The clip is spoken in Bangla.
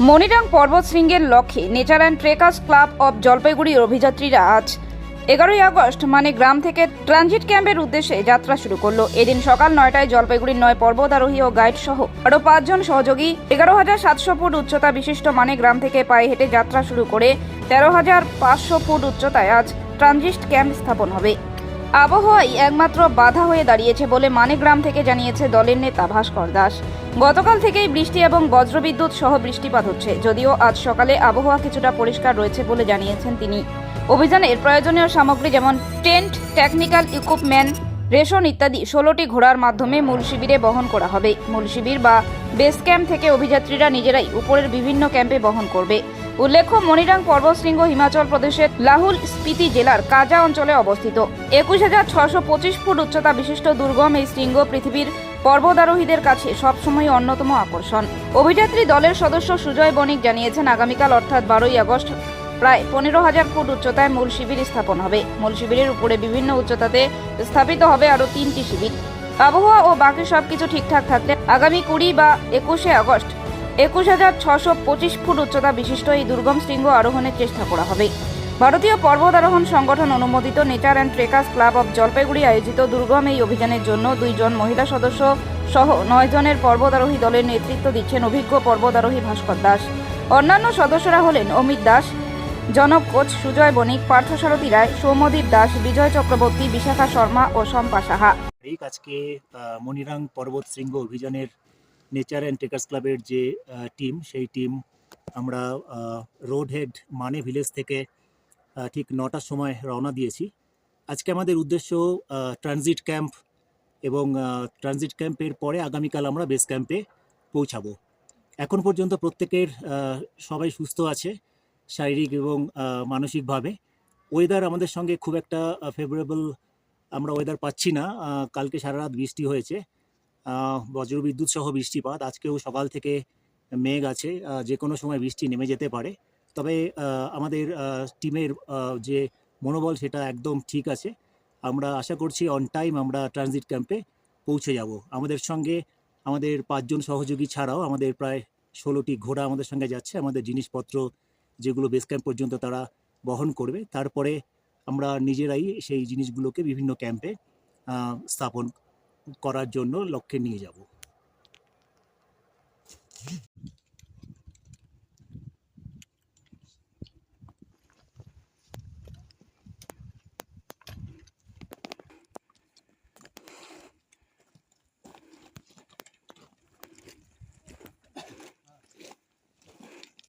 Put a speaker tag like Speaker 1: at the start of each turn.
Speaker 1: মনিরাং পর্বত শৃঙ্গের লক্ষ্যে nature and trekkers club of জলপাইগুড়ির অভিযাত্রীরা আজ এগারোই আগস্ট মানে গ্রাম থেকে ট্রানজিট ক্যাম্পের উদ্দেশ্যে যাত্রা শুরু করল। এদিন সকাল নয়টায় জলপাইগুড়ির নয় পর্বতারোহী ও গাইড সহ আরও পাঁচজন সহযোগী, এগারো হাজার সাতশো ফুট উচ্চতা বিশিষ্ট মানে গ্রাম থেকে পায়ে হেঁটে যাত্রা শুরু করে তেরো হাজার পাঁচশো ফুট উচ্চতায় আজ ট্রানজিট ক্যাম্প স্থাপন হবে। আবহাওয়াই একমাত্র বাধা হয়ে দাঁড়িয়েছে বলে মানেগ্রাম থেকে জানিয়েছে দলের নেতা ভাস্কর দাস। গতকাল থেকেই বৃষ্টি এবং বজ্রবিদ্যুৎ সহ বৃষ্টিপাত হচ্ছে, যদিও আজ সকালে আবহাওয়া কিছুটা পরিষ্কার রয়েছে বলে জানিয়েছেন তিনি। অভিযানের প্রয়োজনীয় সামগ্রী যেমন টেন্ট, টেকনিক্যাল ইকুইপমেন্ট, রেশন ইত্যাদি ষোলোটি ঘোড়ার মাধ্যমে মূল শিবিরে বহন করা হবে। মূল শিবির বা বেস ক্যাম্প থেকে অভিযাত্রীরা নিজেরাই উপরের বিভিন্ন ক্যাম্পে বহন করবে। উল্লেখ্য মনিরাং পর্বতশৃঙ্গ হিমাচল প্রদেশের লাহুল স্পিতি জেলার কাজা অঞ্চলে অবস্থিত। একুশ হাজার ছশো পঁচিশ ফুট উচ্চতা বিশিষ্ট দুর্গম এই শৃঙ্গ পৃথিবীর পর্বতারোহীদের কাছে সবসময় অন্যতম আকর্ষণ। অভিযাত্রী দলের সদস্য সুজয় বণিক জানিয়েছেন, আগামীকাল অর্থাৎ বারোই আগস্ট প্রায় পনেরো হাজার ফুট উচ্চতায় মূল শিবির স্থাপন হবে। মূল শিবিরের উপরে বিভিন্ন উচ্চতাতে স্থাপিত হবে আরও তিনটি শিবির। আবহাওয়া ও বাকি সবকিছু ঠিকঠাক থাকলে আগামী কুড়ি বা একুশে আগস্ট একুশ হাজার ছশো পঁচিশ ফুট উচ্চতা বিশিষ্ট এই দুর্গম শৃঙ্গ আরোহণের চেষ্টা করা হবে। ভারতীয় পর্বত আরোহণ সংগঠন অনুমোদিত nature and trekkers club of Jalpaiguri আয়োজিত দুর্গম এই অভিযানের জন্য দুইজন মহিলা সদস্য সহ নয় জনের পর্বতারোহী দলের নেতৃত্ব দিচ্ছেন অভিজ্ঞ পর্বতারোহী ভাস্কর দাস। অন্যান্য সদস্যরা হলেন অমিত দাস, জনক কোচ সুজয় বণিক পার্থসারথী রায়, সৌম্যদীপ দাস, বিজয় চক্রবর্তী, বিশাখা শর্মা ও শম্পা সাহা।
Speaker 2: আজকে মনিরাং পর্বত শৃঙ্গ অভিযানের নেচার অ্যান্ড টেকার্স ক্লাবের যে টিম সেই টিম আমরা রোড হেড মানে ভিলেজ থেকে ঠিক নটার সময় রওনা দিয়েছি। আজকে আমাদের উদ্দেশ্য ট্রানজিট ক্যাম্প এবং ট্রানজিট ক্যাম্পের পরে আগামীকাল আমরা বেস ক্যাম্পে পৌঁছাবো। এখন পর্যন্ত প্রত্যেকের সবাই সুস্থ আছে, শারীরিক এবং মানসিকভাবে। ওয়েদার আমাদের সঙ্গে খুব একটা ফেভারেবল আমরা ওয়েদার পাচ্ছি না। কালকে সারা রাত বৃষ্টি হয়েছে। বজ্রবিদ্যুৎ সহ বৃষ্টিপাত। আজকেও সকাল থেকে মেঘ আছে যে কোনো সময় বৃষ্টি নেমে যেতে পারে। তবে আমাদের টিমের যে মনোবল সেটা একদম ঠিক আছে। আমরা আশা করছি অন টাইম আমরা ট্রানজিট ক্যাম্পে পৌঁছে যাব। আমাদের সঙ্গে আমাদের পাঁচজন সহযোগী ছাড়াও আমাদের প্রায় ষোলোটি ঘোড়া আমাদের সঙ্গে যাচ্ছে। আমাদের জিনিসপত্র যেগুলো বেস ক্যাম্প পর্যন্ত তারা বহন করবে। তারপরে আমরা নিজেরাই সেই জিনিসগুলোকে বিভিন্ন ক্যাম্পে স্থাপন করার জন্য লক্ষ্যে নিয়ে যাব।